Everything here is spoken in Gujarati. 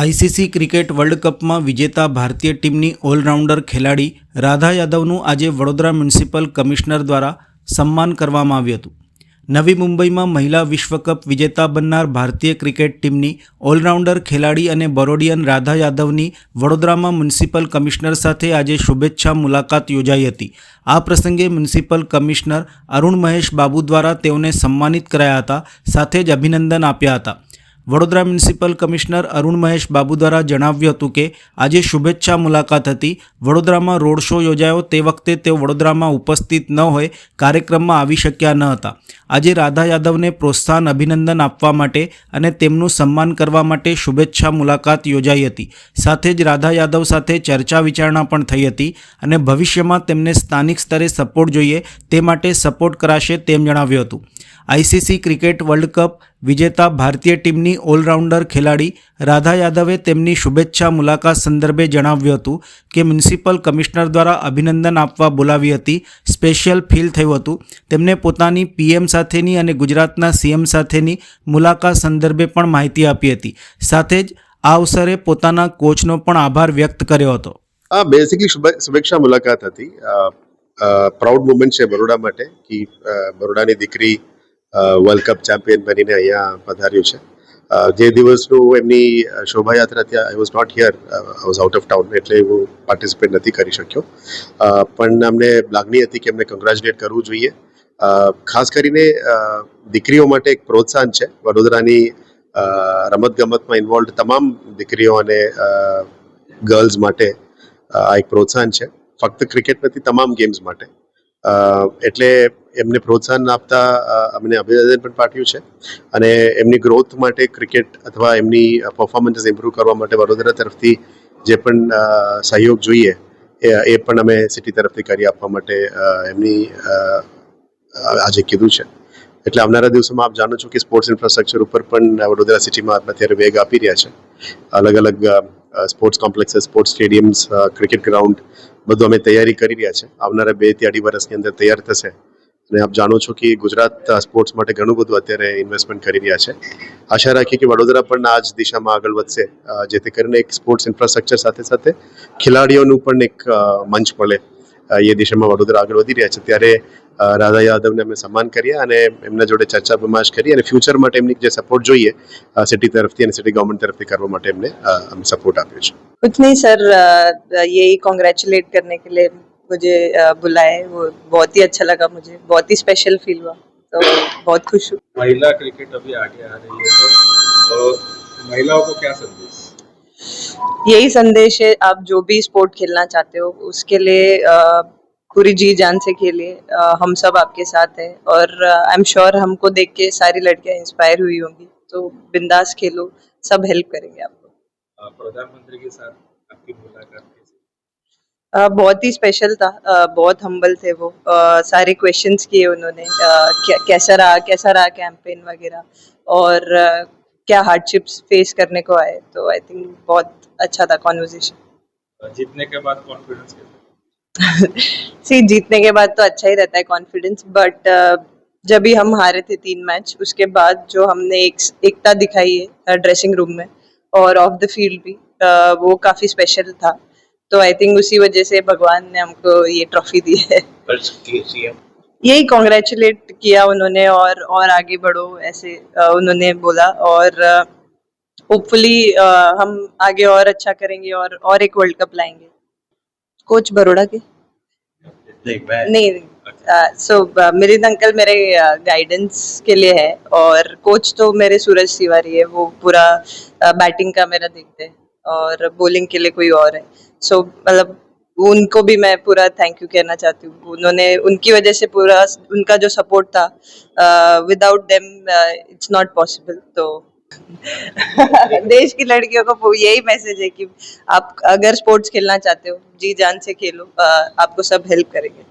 આઈસીસી ક્રિકેટ વર્લ્ડ કપમાં વિજેતા ભારતીય ટીમની ઓલરાઉન્ડર ખેલાડી રાધા યાદવનું આજે વડોદરા મ્યુનિસિપલ કમિશનર દ્વારા સન્માન કરવામાં આવ્યું હતું. નવી મુંબઈમાં મહિલા વિશ્વકપ વિજેતા બનનાર ભારતીય ક્રિકેટ ટીમની ઓલરાઉન્ડર ખેલાડી અને બરોડિયન રાધા યાદવની વડોદરામાં મ્યુનિસિપલ કમિશનર સાથે આજે શુભેચ્છા મુલાકાત યોજાઈ હતી. આ પ્રસંગે મ્યુનિસિપલ કમિશનર અરુણ મહેશ બાબુ દ્વારા તેઓને સન્માનિત કરાયા હતા, સાથે જ અભિનંદન આપ્યા હતા. વડોદરા મ્યુનિસિપલ કમિશનર અરુણ મહેશ બાબુ દ્વારા જણાવ્યું હતું કે, આજે શુભેચ્છા મુલાકાત હતી. વડોદરામાં રોડ શો યોજાયો. તે વખતે તેઓ વડોદરામાં ઉપસ્થિત ન હોય. કાર્યક્રમમાં આવી શક્યા ન હતા. આજે રાધા યાદવને પ્રોત્સાહન અભિનંદન આપવા માટે અને તેમનું સન્માન કરવા માટે શુભેચ્છા મુલાકાત યોજાઈ હતી. સાથે જ રાધા યાદવ સાથે ચર્ચા વિચારણા પણ થઈ હતી અને ભવિષ્યમાં તેમને સ્થાનિક સ્તરે સપોર્ટ જોઈએ. તે માટે સપોર્ટ કરાશે તેમ જણાવ્યું હતું. આઈસીસી ક્રિકેટ વર્લ્ડ કપ વિજેતા ભારતીય ટીમની ઓલરાઉન્ડર ખેલાડી રાધા યાદવે તેમની શુભેચ્છા મુલાકાત સંદર્ભે જણાવ્યું હતું કે મ્યુનિસિપલ કમિશનર દ્વારા અભિનંદન આપવા બોલાવી હતી. સ્પેશિયલ ફીલ થયું હતું. તેમને પોતાની પીએમ સાથેની અને ગુજરાતના સીએમ સાથેની મુલાકાત સંદર્ભે પણ માહિતી આપી હતી. સાથે જ આ અવસરે પોતાના કોચનો પણ આભાર વ્યક્ત કર્યો હતો. આ બેસિકલી શુભેચ્છા મુલાકાત હતી. પ્રાઉડ મુમેન્ટ છે બરોડા માટે કે બરોડાની દીકરી વર્લ્ડ કપ ચેમ્પિયન બનીને અહીંયા પધાર્યું છે. જે દિવસનું એમની શોભાયાત્રા ત્યાં I was not here I was out of town એટલે હું પાર્ટિસિપેટ નથી કરી શક્યો. પણ અમને લાગણી હતી કે એમને કંગ્રેચ્યુલેટ કરવું જોઈએ. ખાસ કરીને દીકરીઓ માટે એક પ્રોત્સાહન છે. વડોદરાની રમત ગમતમાં ઇન્વોલ્વ તમામ દીકરીઓ અને ગર્લ્સ માટે આ એક પ્રોત્સાહન છે. ફક્ત ક્રિકેટ નથી, તમામ ગેમ્સ માટે. એટલે એમને પ્રોત્સાહન આપતા અમને અભિનંદન પણ પાઠવ્યું છે. અને એમની ગ્રોથ માટે ક્રિકેટ અથવા એમની પરફોર્મન્સ ઇમ્પ્રૂવ કરવા માટે વડોદરા તરફથી જે પણ સહયોગ જોઈએ, એ પણ અમે સિટી તરફથી કરી આપવા માટે એમની આજે કીધું છે. એટલે આવનારા દિવસોમાં આપ જાણો છો કે સ્પોર્ટ્સ ઇન્ફ્રાસ્ટ્રક્ચર ઉપર પણ વડોદરા સિટીમાં અત્યારે વેગ આપી રહ્યા છે. અલગ અલગ sports complex sports stadiums cricket ground બધું અમે તૈયારી કરી રહ્યા છે. આવનારા બેથી અઢી વર્ષની અંદર તૈયાર થશે. અને આપ જાણો છો કે ગુજરાત સ્પોર્ટ્સ માટે ઘણું બધું અત્યારે ઇન્વેસ્ટમેન્ટ કરી રહ્યા છે. આશા રાખીએ કે વડોદરા પણ આ જ દિશામાં આગળ વધશે જેથી કરીને એક સ્પોર્ટ્સ ઇન્ફ્રાસ્ટ્રક્ચર સાથે સાથે ખેલાડીઓનું પણ એક મંચ મળે એ દિશામાં વડોદરા આગળ વધી રહ્યા છે. ત્યારે રાધા યાદવને અમે સન્માન કર્યા અને એમના જોડે ચર્ચા બમાશ કરી અને ફ્યુચર માટે એમની જે સપોર્ટ જોઈએ સિટી તરફથી અને સિટી ગવર્મેન્ટ તરફથી કરવા માટે એમને સપોર્ટ આપ્યો છે કુછ નહીં સર યહી કોંગ્રેચ્યુલેટ કરને કે લે मुझे बुलाए वो बहुत ही अच्छा लगा मुझे बहुत ही स्पेशल फील हुआ तो बहुत खुश हूँ। महिला क्रिकेट अभी आगे आ रही है तो अ, महिलाओं को क्या संदेश? यही संदेश है आप जो भी स्पोर्ट खेलना चाहते हो उसके लिए पूरी जी जान से खेलिए हम सब आपके साथ हैं और आई एम श्योर हमको देख के सारी लड़कियाँ इंस्पायर हुई होंगी तो बिंदास खेलो सब हेल्प करेंगे आपको। प्रधानमंत्री के साथ आपकी मुलाकात बहुत ही स्पेशल था। बहुत हम्बल थे वो। सारे क्वेश्चंस किए उन्होंने। क्या- कैसा रहा कैसा रहा कैंपेन वगैरह? और क्या हार्डशिप्स फेस करने को आए? तो आई थिंक बहुत अच्छा था कॉन्वर्जेशन जीतने के बाद कॉन्फिडेंस सी जीतने के बाद तो अच्छा ही रहता है कॉन्फिडेंस बट जब भी हम हारे थे तीन मैच उसके बाद जो हमने एक एकता दिखाई है ड्रेसिंग रूम में और ऑफ़ द फ़ील्ड भी वो काफ़ी स्पेशल था। तो आई थिंक उसी वजह से भगवान ने हमको ये ट्रॉफी दी है। यही कॉन्ग्रेचुलेट किया उन्होंने और और आगे बढ़ो ऐसे उन्होंने बोला। और होपफुली हम आगे और अच्छा करेंगे और और एक वर्ल्ड कप लाएँगे। कोच बड़ोड़ा के? नहीं सो मिलिंद अंकल मेरे गाइडेंस के लिए है। और कोच तो मेरे सूरज तिवारी है वो पूरा बैटिंग का मेरा देखते हैं। और बॉलिंग के लिए कोई और है। सो so, मतलब उनको भी मैं पूरा थैंक यू कहना चाहती हूँ। उन्होंने उनकी वजह से पूरा उनका जो सपोर्ट था without them it's not possible तो देश की लड़कियों को यही मैसेज है कि आप अगर स्पोर्ट्स खेलना चाहते हो जी जान से खेलो अ, आपको सब हेल्प करेंगे।